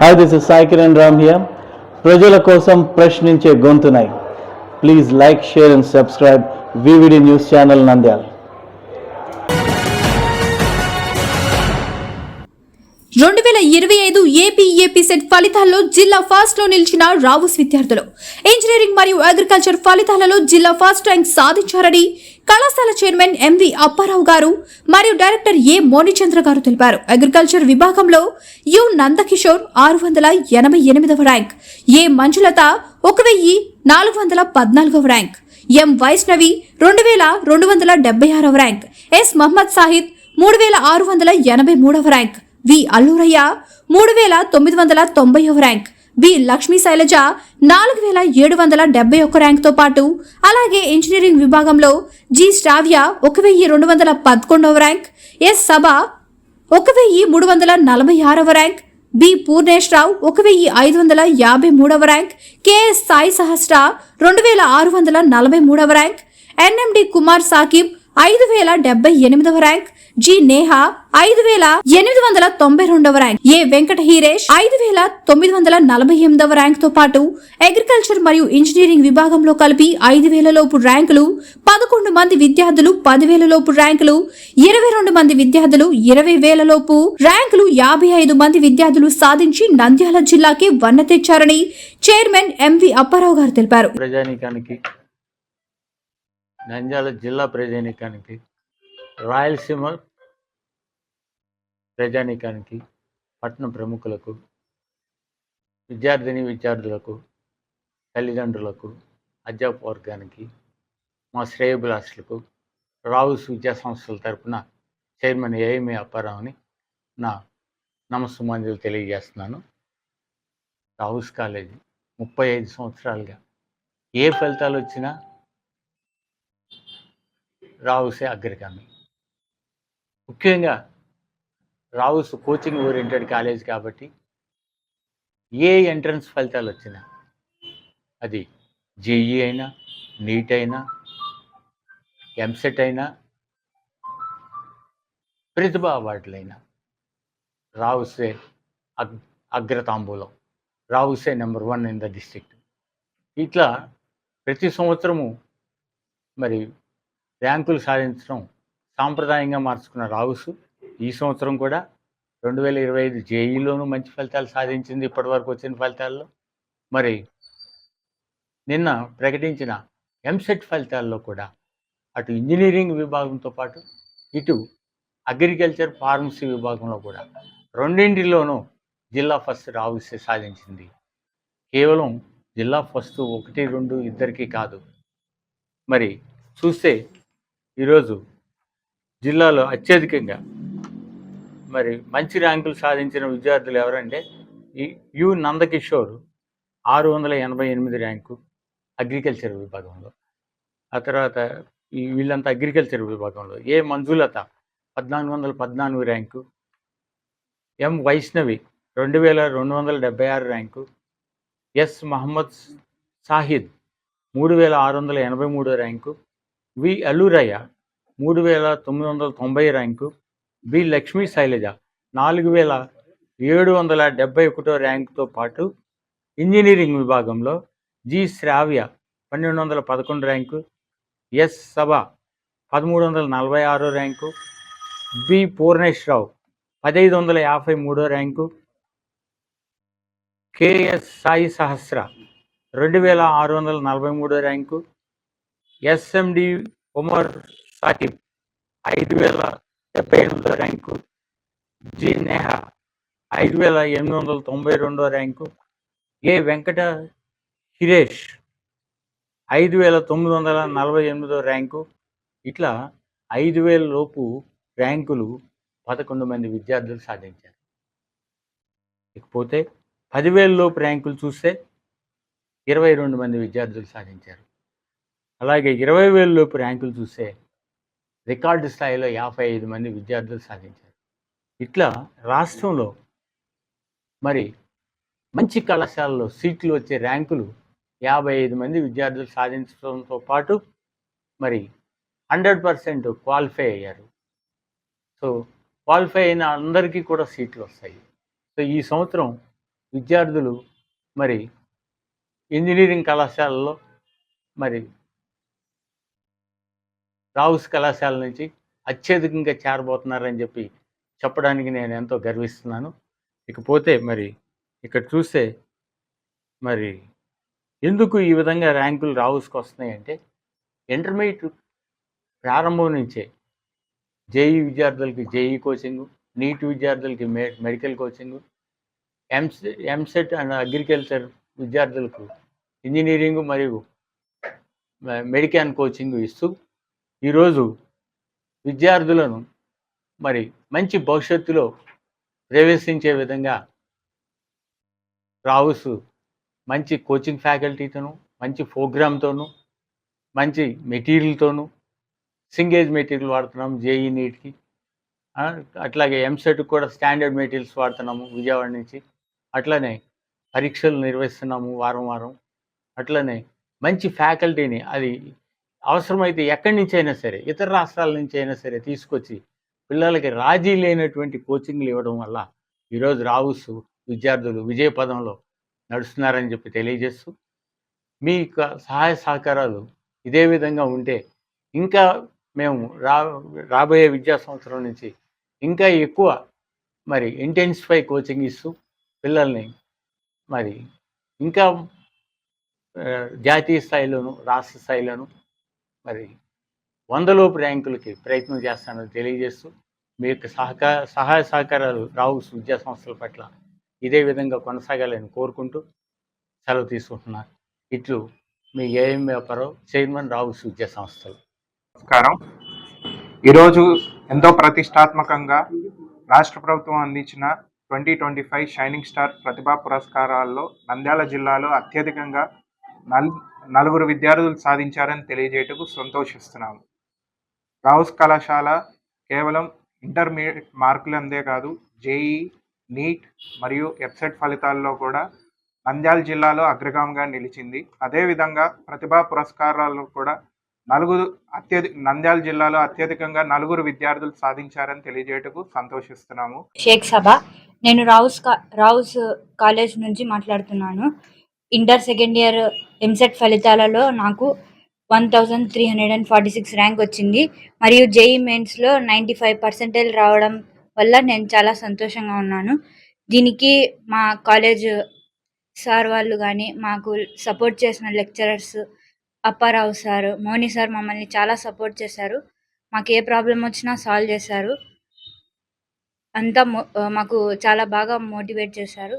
Hi this is Sai Kiran Ram here ప్రజల కోసం ప్రశ్నించే గొంతునై. Please like share and subscribe VVD news channel Nandyal రెండు వేల ఇరవై ఐదు ఏపీ ఏపీ సెట్ ఫలితాల్లో జిల్లా ఫాస్ట్లో నిలిచిన రావుస్ విద్యార్థులు. ఇంజనీరింగ్ మరియు అగ్రికల్చర్ ఫలితాలలో జిల్లా ఫాస్ట్ ర్యాంక్ సాధించారని కళాశాల చైర్మన్ ఎంవి అప్పారావు గారు మరియు డైరెక్టర్ ఏ మోనిచంద్ర గారు తెలిపారు. అగ్రికల్చర్ విభాగంలో యు నందకిషోర్ ఆరు వందల ఎనభై ఎనిమిదవ ర్యాంక్ ఏ మంజులత ఒక వెయ్యి నాలుగు వందల పద్నాలుగవ ర్యాంక్ ఎం వైష్ణవి రెండు వేల రెండు వందల డెబ్బై ఆరవ ర్యాంక్ ఎస్ మహమ్మద్ సాహిద్ మూడు వేల ఆరు వందల ఎనభై మూడవ ర్యాంక్ వి అల్లూరయ్య మూడు వేల తొమ్మిది వందల తొంభైవ ర్యాంక్ బి లక్ష్మీ శైలజ నాలుగు వేల ఏడు వందల డెబ్బై ఒక్క ర్యాంక్తో పాటు అలాగే ఇంజనీరింగ్ విభాగంలో జి శ్రావ్య ఒక వెయ్యి రెండు వందల పదకొండవ ర్యాంక్ ఎస్ సభ ఒక వెయ్యి మూడు వందల నలభై ఆరవ ర్యాంక్ బి పూర్ణేశ్రావు ఒక వెయ్యి ఐదు వందల యాభై మూడవ ర్యాంక్ కెఎస్ సాయి సహస్ర రెండు వేల ఆరు వందల నలభై మూడవ ర్యాంక్ ఎన్ఎండి కుమార్ సాకిబ్ ఐదు వేల డెబ్బై ఎనిమిదవ ర్యాంక్. జి నేహ ఐదు వేల ఎనిమిది వందల తొంభై రెండవ ర్యాంక్. ఏ వెంకట హీరేష్ ఐదు వేల తొమ్మిది వందల నలభై ఎనిమిదవ ర్యాంక్తో పాటు అగ్రికల్చర్ మరియు ఇంజనీరింగ్ విభాగంలో కలిపి ఐదు వేల లోపు ర్యాంకులు పదకొండు మంది విద్యార్థులు పదివేల లోపు ర్యాంకులు ఇరవై రెండు మంది విద్యార్థులు ఇరవై వేల లోపు ర్యాంకులు యాభై ఐదు మంది విద్యార్థులు సాధించి నంద్యాల జిల్లాకి వన్న తెచ్చారని చైర్మన్ ఎంవి అప్పారావు గారు తెలిపారు. ప్రజానీకానికి నంద్యాల జిల్లా ప్రజానీకానికి రాయలసీమ ప్రజానీకానికి పట్టణ ప్రముఖులకు విద్యార్థిని విద్యార్థులకు తల్లిదండ్రులకు అధ్యాపక వర్గానికి మా శ్రేయభిలాషులకు రావుస్ విద్యా సంస్థల తరపున చైర్మన్ ఏఎంఏ అప్పారావుని నా నమస్సుమాంజలు తెలియజేస్తున్నాను. రావుస్ కాలేజీ ముప్పై ఐదు సంవత్సరాలుగా ఏ ఫలితాలు వచ్చినా రావుసే అగ్రగామి. ముఖ్యంగా రావుస్ కోచింగ్ ఓరియంటెడ్ కాలేజ్ కాబట్టి ఏ ఎంట్రన్స్ ఫలితాలు వచ్చినా అది జేఈ అయినా నీట్ అయినా ఎంసెట్ అయినా ప్రతిభ అవార్డులైనా రావుసే అగ్ అగ్రతాంబూలం. రావుసే number one in the district ఇట్లా ప్రతి సంవత్సరము మరి ర్యాంకులు సాధించడం సాంప్రదాయంగా మార్చుకున్న రావుసు ఈ సంవత్సరం కూడా రెండు వేల ఇరవై ఐదు జేఈలోనూ మంచి ఫలితాలు సాధించింది ఇప్పటివరకు వచ్చిన ఫలితాల్లో. మరి నిన్న ప్రకటించిన ఎంసెట్ ఫలితాల్లో కూడా అటు ఇంజనీరింగ్ విభాగంతో పాటు ఇటు అగ్రికల్చర్ ఫార్మసీ విభాగంలో కూడా రెండింటిలోనూ జిల్లా ఫస్ట్ రావుసే సాధించింది. కేవలం జిల్లా ఫస్ట్ ఒకటి రెండు ఇద్దరికి కాదు. మరి చూస్తే ఈరోజు జిల్లాలో అత్యధికంగా మరి మంచి ర్యాంకులు సాధించిన విద్యార్థులు ఎవరంటే ఈ యు నందకిషోర్ ఆరు వందల ఎనభై ఎనిమిది ర్యాంకు అగ్రికల్చర్ విభాగంలో. ఆ తర్వాత ఈ వీళ్ళంతా అగ్రికల్చర్ విభాగంలో. ఏ మంజులత పద్నాలుగు వందల పద్నాలుగు ర్యాంకు ఎం వైష్ణవి రెండు వేల రెండు వందల డెబ్బై ఆరు ర్యాంకు ఎస్ మహమ్మద్ సాహిద్ మూడు వేల ఆరు వందల ఎనభై మూడో ర్యాంకు వి అల్లూరయ్య మూడు వేల తొమ్మిది వందల తొంభై ర్యాంకు బి లక్ష్మీ శైలజ నాలుగు వేల ఏడు వందల డెబ్బై ఒకటో ర్యాంకుతో పాటు ఇంజనీరింగ్ విభాగంలో జి శ్రావ్య పన్నెండు వందల పదకొండు ర్యాంకు ఎస్ సభ పదమూడు వందల నలభై ఆరో ర్యాంకు బి పూర్ణేశ్వరరావు పదహైదు వందల యాభై మూడో ర్యాంకు కేఎస్ సాయి సహస్ర రెండు వేల ఆరు వందల నలభై మూడో ర్యాంకు ఎస్ఎండి ఉమర్ సాకిబ్ ఐదు వేల డెబ్బై ఎనిమిదో ర్యాంకు. జి నేహా ఐదు వేల ఎనిమిది వందల తొంభై రెండో ర్యాంకు. ఏ వెంకట హిరేష్ ఐదు వేల తొమ్మిది వందల నలభై ఎనిమిదో ర్యాంకు. ఇట్లా ఐదు వేల లోపు ర్యాంకులు పదకొండు మంది విద్యార్థులు సాధించారు. ఇకపోతే పదివేల లోపు ర్యాంకులు చూస్తే ఇరవై రెండు మంది విద్యార్థులు సాధించారు. అలాగే ఇరవై వేల లోపు ర్యాంకులు చూస్తే రికార్డు స్థాయిలో యాభై ఐదు మంది విద్యార్థులు సాధించారు. ఇట్లా రాష్ట్రంలో మరి మంచి కళాశాలలో సీట్లు వచ్చే ర్యాంకులు యాభై ఐదు మంది విద్యార్థులు సాధించడంతో పాటు మరి హండ్రెడ్ పర్సెంట్ క్వాలిఫై అయ్యారు. సో క్వాలిఫై అయిన అందరికీ కూడా సీట్లు వస్తాయి. సో ఈ సంవత్సరం విద్యార్థులు మరి ఇంజనీరింగ్ కళాశాలలో మరి రావుస్ కళాశాల నుంచి అత్యధికంగా చేరబోతున్నారని చెప్పి చెప్పడానికి నేను ఎంతో గర్విస్తున్నాను. ఇకపోతే మరి ఇక్కడ చూస్తే మరి ఎందుకు ఈ విధంగా ర్యాంకులు రావుస్కి వస్తున్నాయి అంటే ఇంటర్మీడియట్ ప్రారంభం నుంచే జేఈ విద్యార్థులకి జేఈ కోచింగ్ నీట్ విద్యార్థులకి మె మెడికల్ కోచింగ్ ఎంసె ఎంసెట్ అండ్ అగ్రికల్చర్ విద్యార్థులకు ఇంజనీరింగ్ మరియు మెడికాన్ కోచింగ్ ఇస్తూ ఈరోజు విద్యార్థులను మరి మంచి భవిష్యత్తులో ప్రవేశించే విధంగా రావుస్ మంచి కోచింగ్ ఫ్యాకల్టీతోనూ మంచి ప్రోగ్రామ్తోనూ మంచి మెటీరియల్తోనూ సింగేజ్ మెటీరియల్ వాడుతున్నాం జేఈ నీట్కి అట్లాగే ఎంసెట్ కూడా స్టాండర్డ్ మెటీరియల్స్ వాడుతున్నాము విజయవాడ నుంచి. అట్లనే పరీక్షలు నిర్వహిస్తున్నాము వారం వారం. అట్లనే మంచి ఫ్యాకల్టీని అది అవసరమైతే ఎక్కడి నుంచి అయినా సరే ఇతర రాష్ట్రాల నుంచి అయినా సరే తీసుకొచ్చి పిల్లలకి రాజీ లేనటువంటి కోచింగ్లు ఇవ్వడం వల్ల ఈరోజు రావుస్ విద్యార్థులు విజయపదంలో నడుస్తున్నారని చెప్పి తెలియజేస్తూ మీ యొక్క సహాయ సహకారాలు ఇదే విధంగా ఉంటే ఇంకా మేము రా రాబోయే విద్యా సంవత్సరం నుంచి ఇంకా ఎక్కువ మరి ఇంటెన్సిఫై కోచింగ్ ఇస్తూ పిల్లల్ని మరి ఇంకా జాతీయ స్థాయిలోను రాష్ట్ర స్థాయిలోను మరి వందలోపు ర్యాంకులకి ప్రయత్నం చేస్తానని తెలియజేస్తూ మీ యొక్క సహకార సహాయ సహకారాలు రావు విద్యా సంస్థల పట్ల ఇదే విధంగా కొనసాగాలని కోరుకుంటూ సెలవు తీసుకుంటున్నారు ఇట్లు మీ ఏఎం వ్యాపారం చైర్మన్ రావు విద్యా సంస్థలు. నమస్కారం. ఈరోజు ఎంతో ప్రతిష్టాత్మకంగా రాష్ట్ర ప్రభుత్వం అందించిన twenty twenty five shining star ప్రతిభా పురస్కారాల్లో నంద్యాల జిల్లాలో అత్యధికంగా నల్ నలుగురు విద్యార్థులు సాధించారని తెలియజేయటకు సంతోషిస్తున్నాము. రావుస్ కళాశాల కేవలం ఇంటర్మీడియట్ మార్కులు అందే కాదు జేఈ నీట్ మరియు ఎఫ్సెట్ ఫలితాల్లో కూడా నంద్యాల జిల్లాలో అగ్రగామిగా నిలిచింది. అదేవిధంగా ప్రతిభా పురస్కారాల్లో కూడా నలుగురు అత్యధిక నంద్యాల జిల్లాలో అత్యధికంగా నలుగురు విద్యార్థులు సాధించారని తెలియజేయటకు సంతోషిస్తున్నాము. షేక్ సభ. నేను రావుస్ కా- రావుస్ కాలేజ్ నుంచి మాట్లాడుతున్నాను. ఇంటర్ సెకండ్ ఇయర్ ఎంసెట్ ఫలితాలలో నాకు one thousand three hundred and forty six rank వచ్చింది. మరియు జేఈ మెయిన్స్లో నైంటీ ఫైవ్ పర్సెంటేజ్ రావడం వల్ల నేను చాలా సంతోషంగా ఉన్నాను. దీనికి మా కాలేజ్ సార్ వాళ్ళు కానీ మాకు సపోర్ట్ చేసిన lecturers Apparao sir Moni sir మమ్మల్ని చాలా సపోర్ట్ చేశారు. మాకు ఏ ప్రాబ్లం వచ్చినా సాల్వ్ చేశారు. అంతా మాకు చాలా బాగా మోటివేట్ చేశారు.